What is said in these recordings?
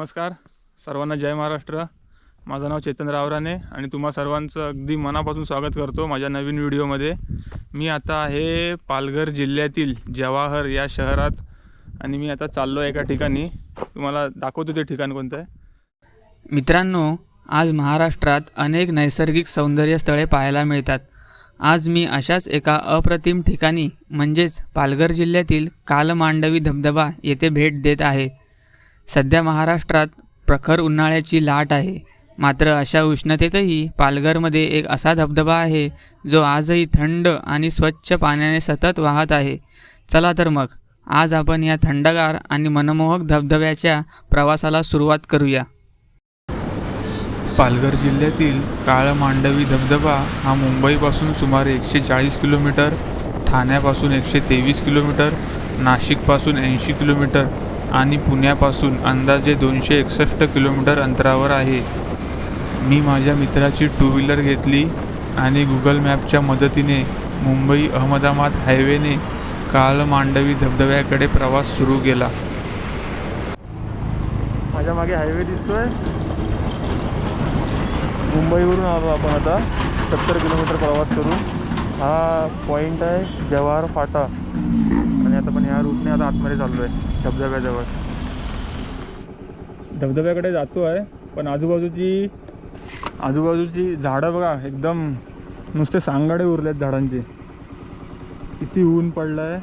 नमस्कार. सर्वांना जय महाराष्ट्र. माझं नाव चेतन रावराने आणि तुम्हा सर्वांचं अगदी मनापासून स्वागत करतो माझ्या नवीन व्हिडिओमध्ये. मी आता आहे पालघर जिल्ह्यातील जवाहर या शहरात आणि मी आता चाललो आहे एका ठिकाणी. तुम्हाला दाखवतो ते ठिकाण कोणतं आहे. मित्रांनो आज महाराष्ट्रात अनेक नैसर्गिक सौंदर्य स्थळे पाहायला मिळतात. आज मी अशाच एका अप्रतिम ठिकाणी म्हणजेच पालघर जिल्ह्यातील कालमांडवी धबधबा येथे भेट देत आहे. सध्या महाराष्ट्रात प्रखर उन्हाळ्याची लाट आहे. मात्र अशा उष्णतेतही पालघरमध्ये एक असा धबधबा आहे जो आजही थंड आणि स्वच्छ पाण्याने सतत वाहत आहे. चला तर मग आज आपण या थंडगार आणि मनमोहक धबधब्याच्या प्रवासाला सुरुवात करूया. पालघर जिल्ह्यातील काळमांडवी धबधबा हा मुंबईपासून सुमारे एकशे चाळीस किलोमीटर ठाण्यापासून एकशे तेवीस किलोमीटर नाशिकपासून ऐंशी किलोमीटर आणि पुण्यापासून अंदाजे दोनशे एकसष्ट किलोमीटर अंतरावर आहे. मी माझ्या मित्राची टू व्हीलर घेतली आणि गुगल मॅपच्या मदतीने मुंबई अहमदाबाद हायवेने काळमांडवी धबधब्याकडे प्रवास सुरू केला. माझ्या मागे हायवे दिसतोय. मुंबईवरून आलो आपण आता. सत्तर किलोमीटर प्रवास करू हा पॉईंट आहे जवाहर फाटा. आता पण ह्या रूटने आता आतमध्ये चाललो आहे धबधब्याजवळ. धबधब्याकडे जातो आहे पण आजूबाजूची आजूबाजूची झाडं बघा एकदम नुसते सांगाडे उरलेत झाडांचे. किती ऊन पडलं आहे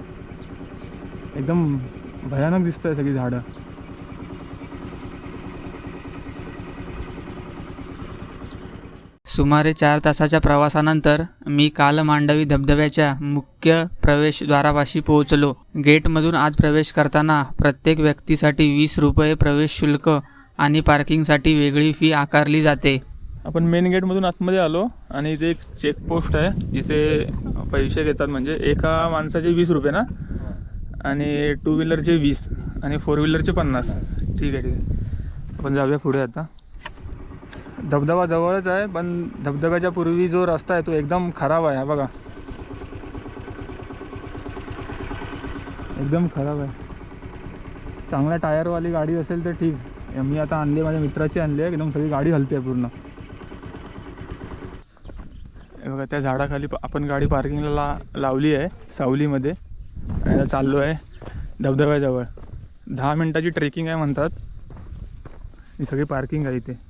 एकदम भयानक दिसत आहे सगळी झाडं. सुमारे चार तासाच्या प्रवासानंतर मी कालमांडवी धबधब्याच्या मुख्य प्रवेशद्वारापाशी पोहोचलो. गेटमधून आत प्रवेश करताना प्रत्येक व्यक्तीसाठी वीस रुपये प्रवेश शुल्क आणि पार्किंगसाठी वेगळी फी आकारली जाते. आपण मेन गेटमधून आतमध्ये आलो आणि इथे एक चेकपोस्ट आहे. जिथे पैसे घेतात म्हणजे एका माणसाचे वीस रुपये ना? आणि टू व्हीलरचे वीस आणि फोर व्हीलरचे पन्नास. ठीक आहे ठीक आहे. आपण जाऊया पुढे आता. धबधबा जवळच आहे पण धबधब्याच्या पूर्वी जो रस्ता आहे तो एकदम खराब आहे हा बघा. एकदम खराब आहे. चांगल्या टायरवाली गाडी असेल तर ठीक. मी आता आणली माझ्या मित्राची आणली आहे एकदम सगळी गाडी हलते पूर्ण. हे बघा त्या झाडाखाली आपण गाडी पार्किंगला ला लावली आहे सावलीमध्ये. आता चाललो आहे धबधब्याजवळ. दहा मिनटाची ट्रेकिंग आहे म्हणतात. ही सगळी पार्किंग आहे इथे.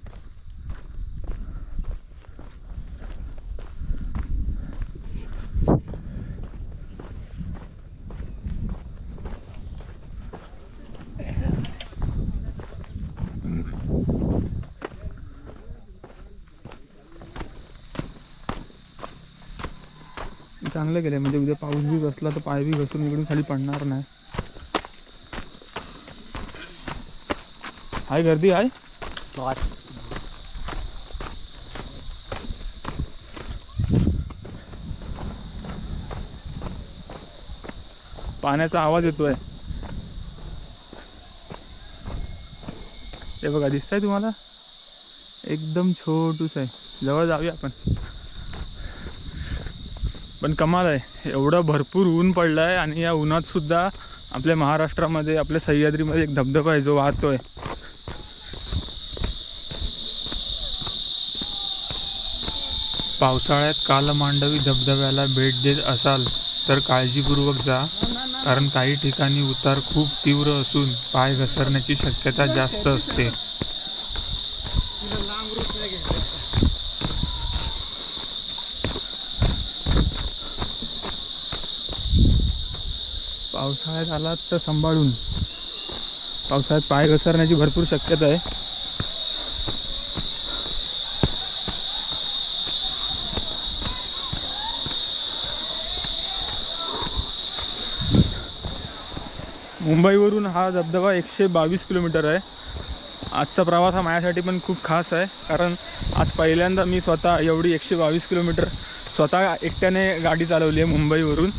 चांगलं केलं म्हणजे उद्या पाऊस बी बसला तर पाय बी घसरून इकडून खाली पडणार नाही. हाय गर्दी आहे पाण्याचा आवाज येतोय. हे बघा दिसत आहे तुम्हाला? एकदम छोटूस आहे. जवळ जाऊया आपण. पण कमाल आहे. एवढं भरपूर ऊन पडलं आहे आणि या उन्हात सुद्धा आपल्या महाराष्ट्रामध्ये आपल्या सह्याद्रीमध्ये एक धबधबा आहे जो वाहतोय. पावसाळ्यात कालमांडवी धबधब्याला भेट देत असाल तर काळजीपूर्वक जा. कारण काही ठिकाणी उतार खूप तीव्र असून पाय घसरण्याची शक्यता जास्त असते. पावसाळ्यात आलात तर सांभाळून. पावसाळ्यात पाय घसरण्याची भरपूर शक्यता आहे. मुंबईवरून हा धबधबा एकशे बावीस किलोमीटर आहे. आजचा प्रवास हा माझ्यासाठी पण खूप खास आहे. कारण आज पहिल्यांदा मी स्वतः एवढी एकशे बावीस किलोमीटर स्वतः एकट्याने गाडी चालवली आहे मुंबईवरून.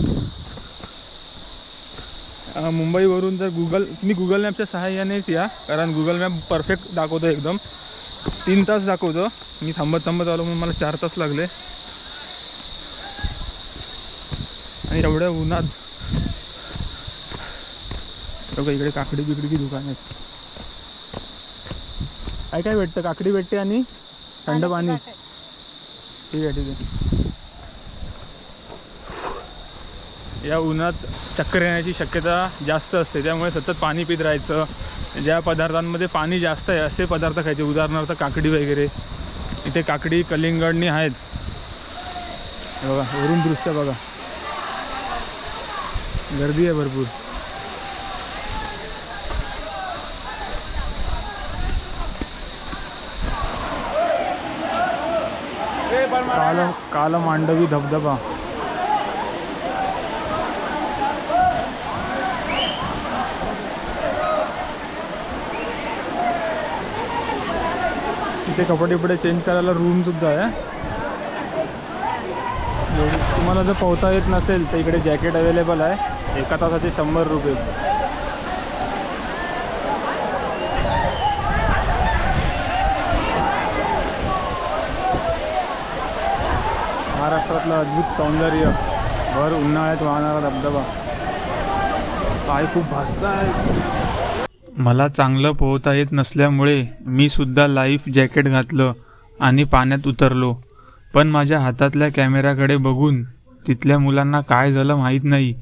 मुंबईवरून जर गुगल मी गुगल मॅपच्या सहाय्यानेच या. कारण गुगल मॅप परफेक्ट दाखवतो एकदम. तीन तास दाखवतो. मी थांबत थांबत आलो म्हणून मला चार तास लागले. आणि एवढ्या उन्हात बघा इकडे काकडी बिकडीची दुकान आहेत? काय काय भेटतं? काकडी भेटते आणि थंड पाणी ठीक आहे ठीक आहे. या उन्हात चक्कर येण्याची शक्यता जास्त असते. त्यामुळे सतत पाणी पित राहायचं. ज्या पदार्थांमध्ये पाणी जास्त आहे असे पदार्थ खायचे. उदाहरणार्थ काकडी वगैरे. इथे काकडी कलिंगडणी आहेत. बघा वरून दृश्य बघा. गर्दी आहे भरपूर. काल काल मांडवी धबधबा. इथे कपडे बिपडे चेंज करायला रूम सुद्धा आहे. तुम्हाला जर पोहता येत नसेल तर इकडे जॅकेट अवेलेबल आहे. एका तासाचे शंभर रुपये. महाराष्ट्रातलं अद्भुत सौंदर्य भर उन्हाळ्यात वाहणारा धबधबा. पाय खूप भासत आहे. मला चांगलं पोहता येत नसल्यामुळे मी सुद्धा लाईफ जॅकेट घातलं आणि पाण्यात उतरलो. पण माझ्या हातातल्या कॅमेऱ्याकडे बघून तिथल्या मुलांना काय झालं माहीत नाही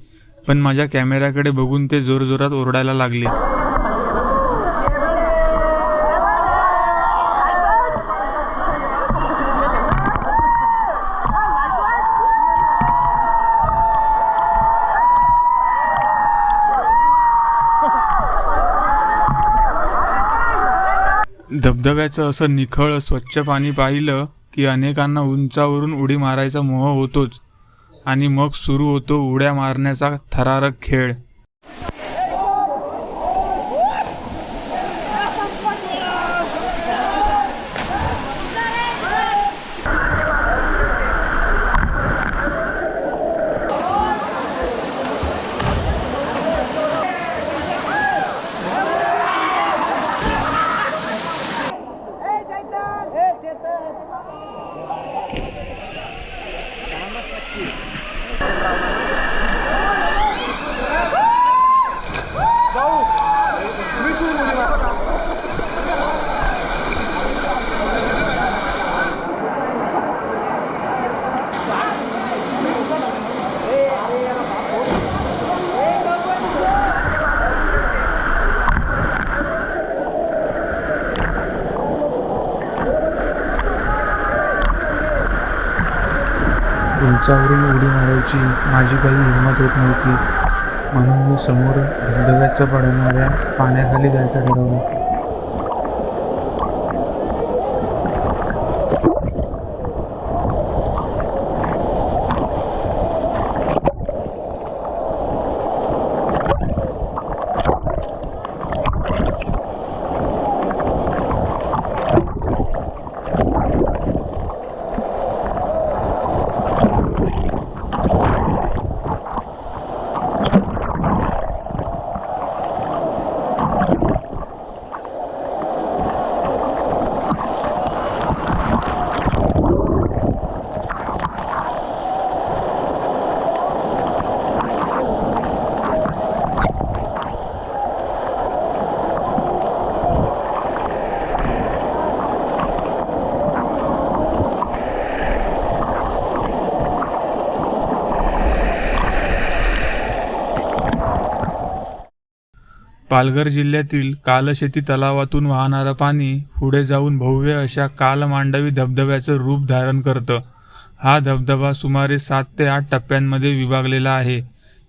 पण माझ्या कॅमेऱ्याकडे बघून ते जोरजोरात ओरडायला लागले. धबधब्याचं असं निखळ स्वच्छ पाणी पाहिलं की अनेकांना उंचावरून उडी मारायचा मोह होतोच आणि मग सुरू होतो उड्या मारण्याचा थरारक खेळ. उंचावरून उडी मारायची माझी काही हिंमत होत नव्हती. म्हणून मी समोर धबधब्याचं पडणाऱ्या पाण्याखाली जायचं ठरवलं. पालघर जिल्ह्यातील कालशेती तलावातून वाहणारं पाणी पुढे जाऊन भव्य अशा कालमांडवी धबधब्याचं रूप धारण करतं. हा धबधबा सुमारे सात ते आठ टप्प्यांमध्ये विभागलेला आहे.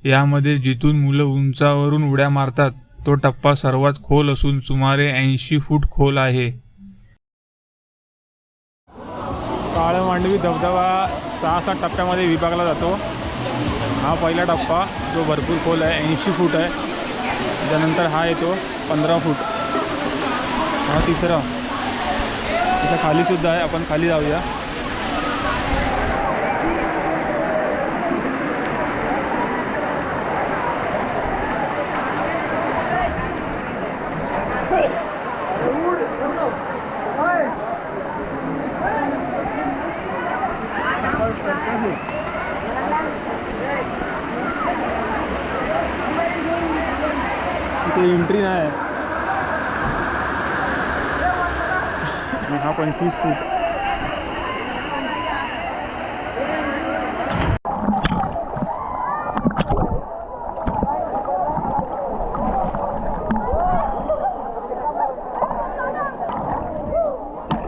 यामध्ये जिथून मुलं उंचावरून उड्या मारतात तो टप्पा सर्वात खोल असून सुमारे ऐंशी फूट खोल आहे. काळमांडवी धबधबा सहा सात टप्प्यामध्ये विभागला जातो. हा पहिला टप्पा जो भरपूर खोल आहे ऐंशी फूट आहे. त्याच्यानंतर हा येतो पंधरा फूट. हा तिसरा. त्याच्या खालीसुद्धा आहे. आपण खाली जाऊया. इथे एंट्री नाही आहे. हा पंचवीस फूट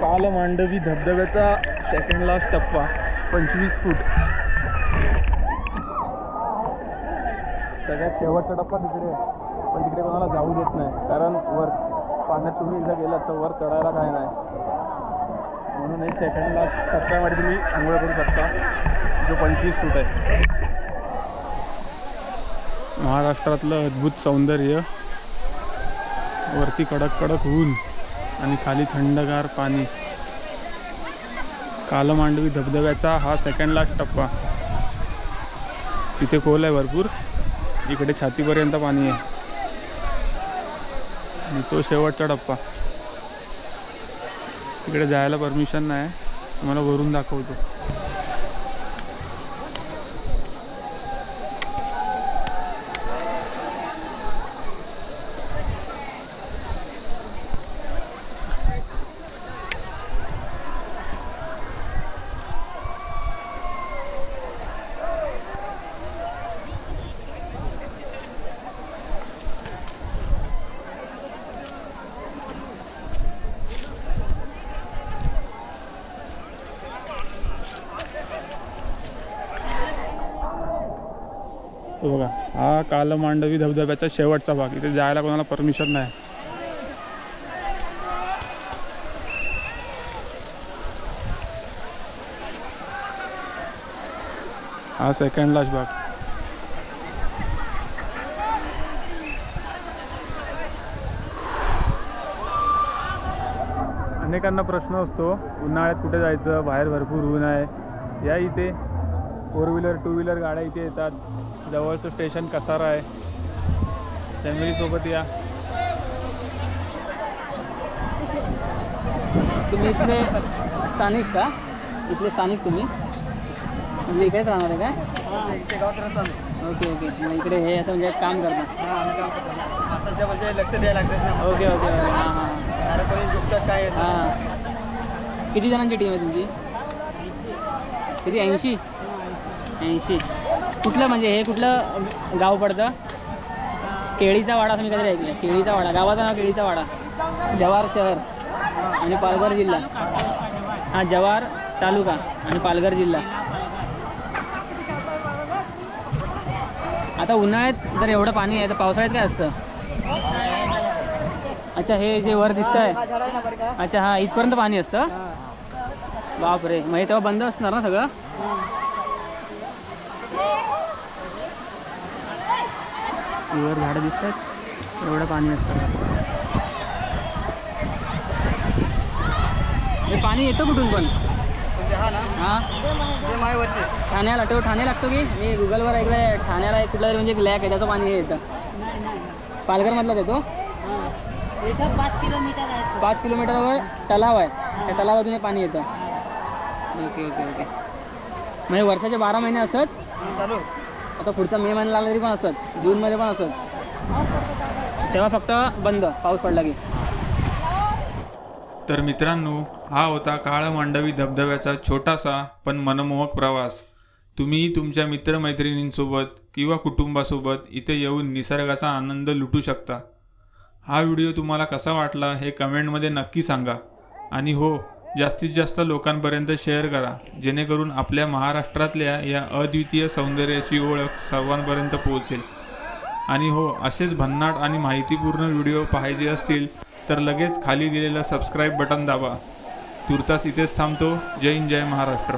काल मांडवी धबधब्याचा सेकंड लास्ट टप्पा पंचवीस फूट. सगळ्यात शेवटचा टप्पा तिकडे आहे. पण तिकडे कोणाला जाऊ देत नाही. कारण वर पाण्यात तुम्ही एकदा गेलात तर वर चढायला काय नाही. म्हणून एक सेकंड लास्ट टप्प्यामध्ये तुम्ही आंघोळ करू शकता. जो पंचवीस फूट आहे. महाराष्ट्रातलं अद्भुत सौंदर्य वरती कडक कडक ऊन आणि खाली थंडगार पाणी. कालमांडवी धबधब्याचा हा सेकंड लास्ट टप्पा. तिथे खोल आहे भरपूर. इकडे छातीपर्यंत पाणी आहे. आणि तो शेवटचा टप्पा. तिकडे जायला परमिशन नाही. तुम्हाला वरून दाखवतो. तो बघा हा कालमांडवी धबधब्याचा शेवटचा भाग. इथे जायला कोणाला परमिशन नाही. हा सेकंड लास्ट भाग. अनेकांना प्रश्न असतो उन्हाळ्यात कुठे जायचं? बाहेर भरपूर ऊन आहे. या इथे फोर व्हीलर टू व्हीलर गाड्या इथे येतात. जवळचं स्टेशन कसारा आहे. फॅमिलीसोबत या. तुम्ही इथले स्थानिक का? इथले स्थानिक तुम्ही? म्हणजे इकडेच राहणार आहे का? Okay okay. मग इकडे हे असं म्हणजे काम करता म्हणजे लक्ष द्यायला लागतात ना ओके ओके ओके. हां हां अरे काय हां. किती जणांची टीम आहे तुमची? किती? ऐंशी? ऐंशी. कुठलं म्हणजे हे कुठलं गाव पडतं? केळीचा वाडा असं मी कधी ऐकलं केळीचा वाडा. गावाचं नाव केळीचा वाडा. जव्हार शहर आणि पालघर जिल्हा. हां जव्हार तालुका आणि पालघर जिल्हा. आता उन्हाळ्यात जर एवढं पाणी आहे तर पावसाळ्यात काय असतं? अच्छा हे जे वर दिसत आहे अच्छा हा इथपर्यंत पाणी असतं? बापरे. मग हे तेव्हा बंद असणार ना सगळं? वर झाडं दिसत आहेत एवढं पाणी असतं. हे पाणी येतं कुठून पण? म्हणजे हा हां? ठाण्याला तो ठाणे लागतो की? मी गुगलवर ऐकलंय ठाण्याला एक कुठलं तरी म्हणजे लॅक आहे त्याचं पाणी हे येतं. पालघरमधलाच येतो इथं पाच किलोमीटर आहे. पाच किलोमीटरवर तलाव आहे. त्या तलावातून हे पाणी येतं. Okay okay okay. म्हणजे वर्षाचे बारा महिने असंच चालू. आता पुढचा मे महिना लागला तरी पण असत. जूनमध्ये पण असत. तेव्हा फक्त बंद पाऊस पडला की. तर मित्रांनो हा होता काळ मांडवी धबधब्याचा छोटासा पण मनमोहक प्रवास. तुम्ही तुमच्या मित्रमैत्रिणींसोबत किंवा कुटुंबासोबत इथे येऊन निसर्गाचा आनंद लुटू शकता. हा व्हिडिओ तुम्हाला कसा वाटला हे कमेंटमध्ये नक्की सांगा. आणि हो जास्तीत जास्त लोकांपर्यंत शेअर करा जेणेकरून आपल्या महाराष्ट्रातल्या या अद्वितीय सौंदर्याची ओळख सर्वांपर्यंत पोहोचेल. आणि हो असेच भन्नाट आणि माहितीपूर्ण व्हिडिओ पाहायचे असतील तर लगेच खाली दिलेलं सबस्क्राईब बटन दाबा. तुर्तास इथेच थांबतो. जय हिंद जय महाराष्ट्र.